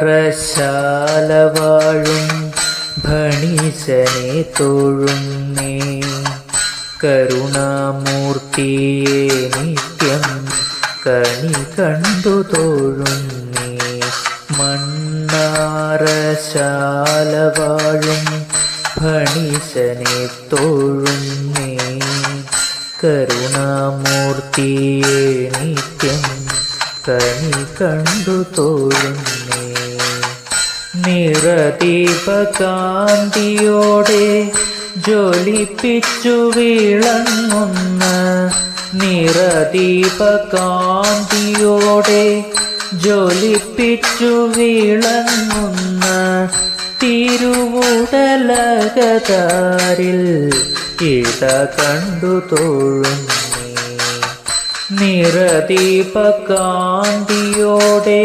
മണ്ണാറശാല വാഴും ഭണീശനെ തൊഴുന്നേ. കരുണാമൂർത്തിയെ നിത്യം കണി കണ്ടു തൊഴുന്നേ. മണ്ണാറശാല വാഴും ഭണീശനെ തൊഴുന്നേ. കരുണാമൂർത്തിയെ നിത്യം കണി കണ്ടു തോഴുന്നേ. നിറദീപകാന്തിയോടെ ജ്വലിപ്പിച്ചു വിളങ്ങുന്ന നിറദീപകാന്തിയോടെ ജ്വലിപ്പിച്ചു വിളങ്ങുന്ന തിരുവുടലകതാരിൽ ഇത കണ്ടു തോഴുന്നേ. നിറദീപകാന്തിയോടെ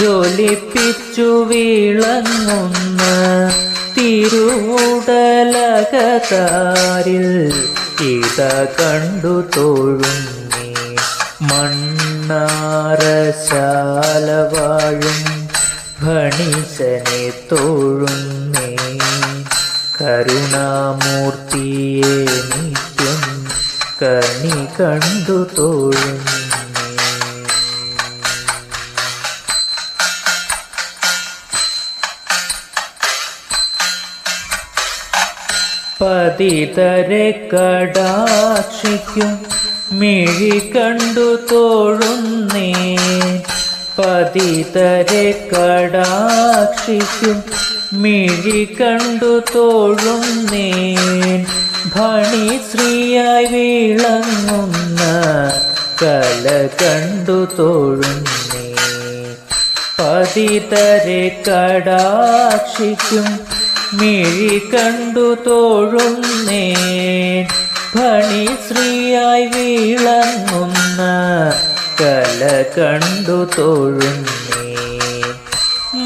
ജ്വലിപ്പിച്ചു വിളങ്ങുന്ന തിരുവുടലകതാരിൽ ഇത കണ്ടു തോഴുന്നി. മണ്ണാറശാല വാഴും ഭണിശനെ തോഴുന്നേ. കരുണാമൂർത്തിയെ നിത്യം കണി കണ്ടു തോഴുന്നേ. പതിതരെ കടാക്ഷിക്കും. മിഴി കണ്ടു തോഴുന്നേ പതിതരെ കടാക്ഷിക്കും. മിഴി കണ്ടു തോഴുന്നേ ഭണി ശ്രീയായി വിളങ്ങുന്ന കല കണ്ടു തോഴുന്നേ പതിതരെ കടാക്ഷിക്കും. മിഴി കണ്ടു തോഴുന്നേ ഭണി ശ്രീയായി വിളങ്ങുന്ന കല കണ്ടു തോഴുന്നേ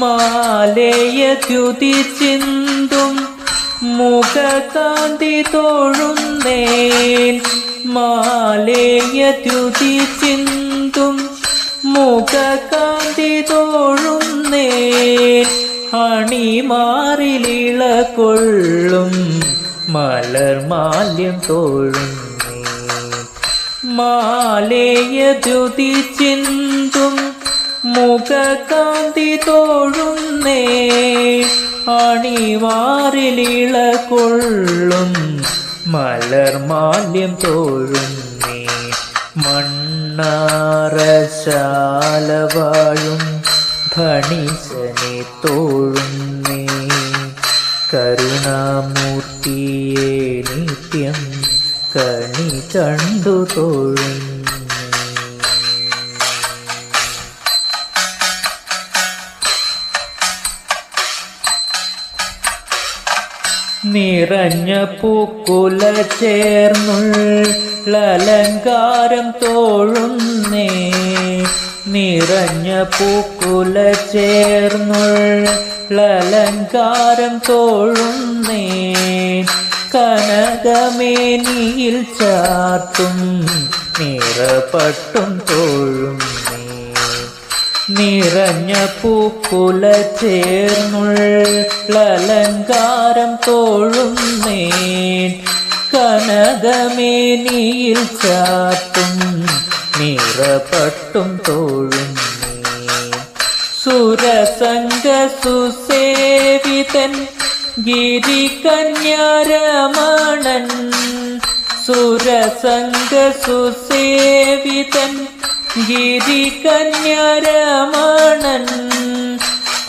മാലയ ദ്യുതി ചിന്തും മുഖകാന്തി തോഴുന്നേൻ മാലയ ദ്യുതി ചിന്തും മുഖകാന്തി തോഴുന്നേൻ അണിമാറിലിള കൊള്ളും മലർമാല്യം തോഴുന്നേ. മാലേയ ദ്യുതി ചിന്തും മുഖകാന്തി തോഴുന്നേ. അണിവാറിലിള കൊള്ളും മലർമാല്യം തോഴുന്നേ. മണ്ണാറശാല വാഴും ഭണിശനെ തോഴുന്നേ. കരുണാമൂർത്തിയെ നിത്യം കണി കണ്ടു തോഴുന്നേ. നിറഞ്ഞ പൂക്കുല ചേർന്നുള്ളലങ്കാരം തോഴുന്നേ. നിറഞ്ഞ പൂക്കുല ചേർന്നുള്ളലങ്കാരം തോഴുന്നേ കനകമേനിയിൽ ചാർത്തും നിറപട്ടും തോഴുന്നേ നിറഞ്ഞ പൂക്കുല ചേർന്നുള്ളലങ്കാരം തോഴുന്നേ കനകമേനിയിൽ ചാത്തും നിറപട്ടും തോഴുന്നേ. സുരസംഗ സുസേവിതൻ ഗിരികന്യാരമണൻ. സുരസംഗ സുസേവിതൻ ഗിരികന്യാരമണൻ.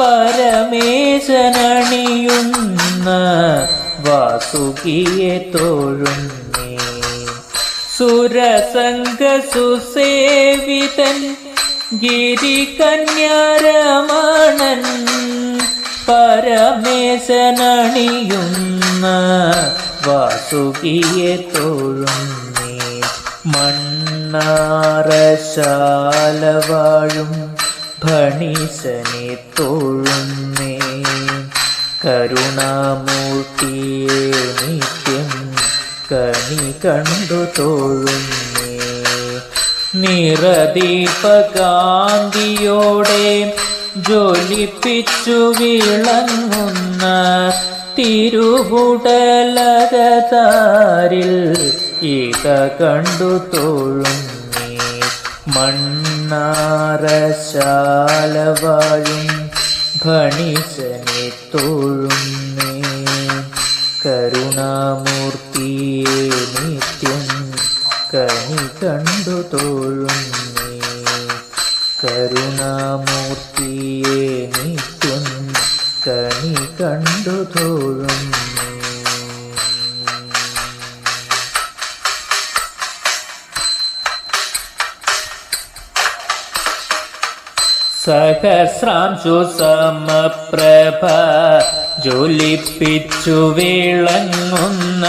പരമേശനണിയുന്ന വാസുകിയെ തോഴുന്നേ. സുരസംഗ സുസേവിതൻ ഗിരികന്യാരമണൻ പരമേശനണിയുന്ന വാസുകിയെ തോഴുന്നേ മണ്ണാറശാലവാഴും ഭണീശനെ തൊഴുന്നേ കരുണാമൂർത്തിയെ നിത്യം കണി കണ്ടു തോഴുന്നേ. നിറദീപകാന്തിയോടെ ജ്വലിപ്പിച്ചു വിളങ്ങുന്ന തിരുവുടലകതാരിൽ ഇത കണ്ടു തോഴുന്നേ. മണ്ണാറശാല വാഴും തോഴുന്നേ. തൊഴുന്നേ കരുണാമൂർത്തിയെ നിത്യം കനി കണ്ടു തോഴുന്നേ. കരുണാമൂർത്തിയെ നിത്യം കനി കണ്ടു തോഴുന്നേ. സഹസ്രാംശു സമപ്രഭ ജ്വലിപ്പിച്ചു വിളങ്ങുന്ന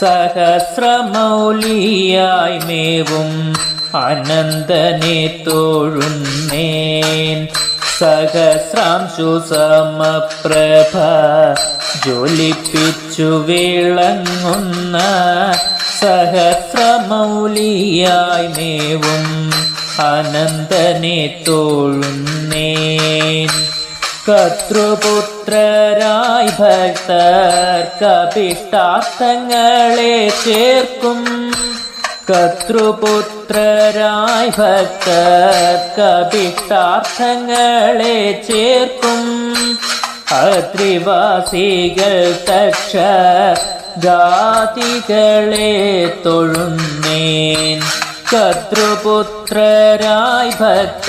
സഹസ്രമൗലിയായി മേവും അനന്തനെ തോഴുന്നേൻ. സഹസ്രാംശു സമപ്രഭ ജ്വലിപ്പിച്ചു വിളങ്ങുന്ന സഹസ്രമൗലിയായി മേവും അനന്തനെ തോഴുന്നേൻ. കർത്തൃപുത്രരായി ഭക്തർക്കഭിഷ്ടാർത്ഥങ്ങളെ ചേർക്കും. കർത്തൃപുത്രരായി ഭക്തർക്കഭിഷ്ടാർത്ഥങ്ങളെ ചേർക്കും. അത്രിവാസികൾ തക്ഷ ജാതികളെ തൊഴുന്നേൻ. കർത്തൃപുത്രരായി ഭക്ത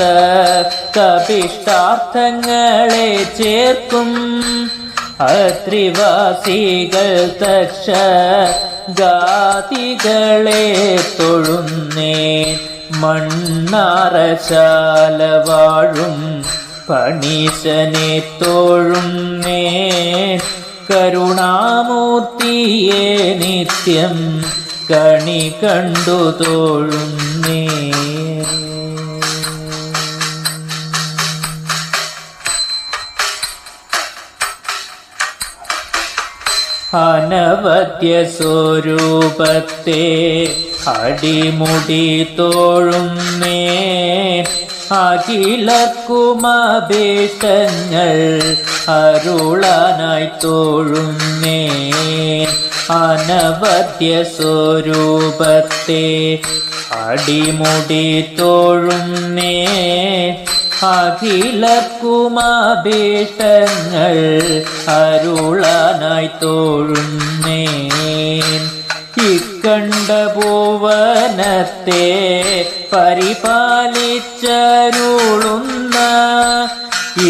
കപിഷ്ടാർത്ഥങ്ങളെ ചേർക്കും. അത്രിവാസികൾ തക്ഷ ഗാതികളെ തൊഴുന്നേ. മണ്ണാറശാല വാഴും പണീശനെ തോഴുന്നേ. കരുണാമൂർത്തിയെ നിത്യം കണി കണ്ടു തോഴുന്നേ അനവധ്യ സ്വരൂപത്തെ അടിമുടി തോഴുന്നേ അഖിലക്കുമപേക്ഷങ്ങൾ അരുളാനായി തോഴുന്നേ. അനവദ്യ സ്വരൂപത്തെ അടിമുടി തോഴുന്നേ. അഖിലക്കുമപേക്ഷങ്ങൾ അരുളാനായി തോഴുന്നേ. ഇക്കണ്ട ഭുവനത്തെ പരിപാലിച്ചരുളുന്ന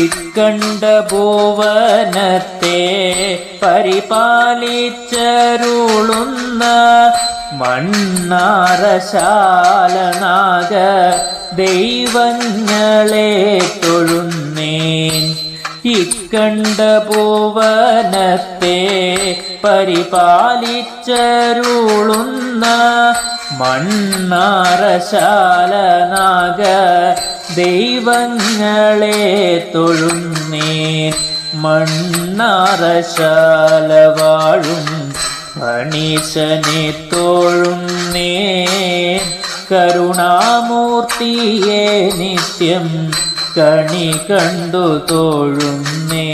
ഇക്കണ്ട ഭുവനത്തെ പരിപാലിച്ചരുളുന്ന മണ്ണാറശാലനാഗ ദൈവങ്ങളെ തൊഴുന്നേൻ. ഇക്കണ്ട ഭുവനത്തെ പരിപാലിച്ചരുളുന്ന മണ്ണാറശാലനാഗ ദൈവങ്ങളെ തൊഴുന്നേ മണ്ണാറശാല വാഴും മണീശനെ തോഴുന്നേ കരുണാമൂർത്തിയെ നിത്യം കണി കണ്ടു തോഴുന്നേ.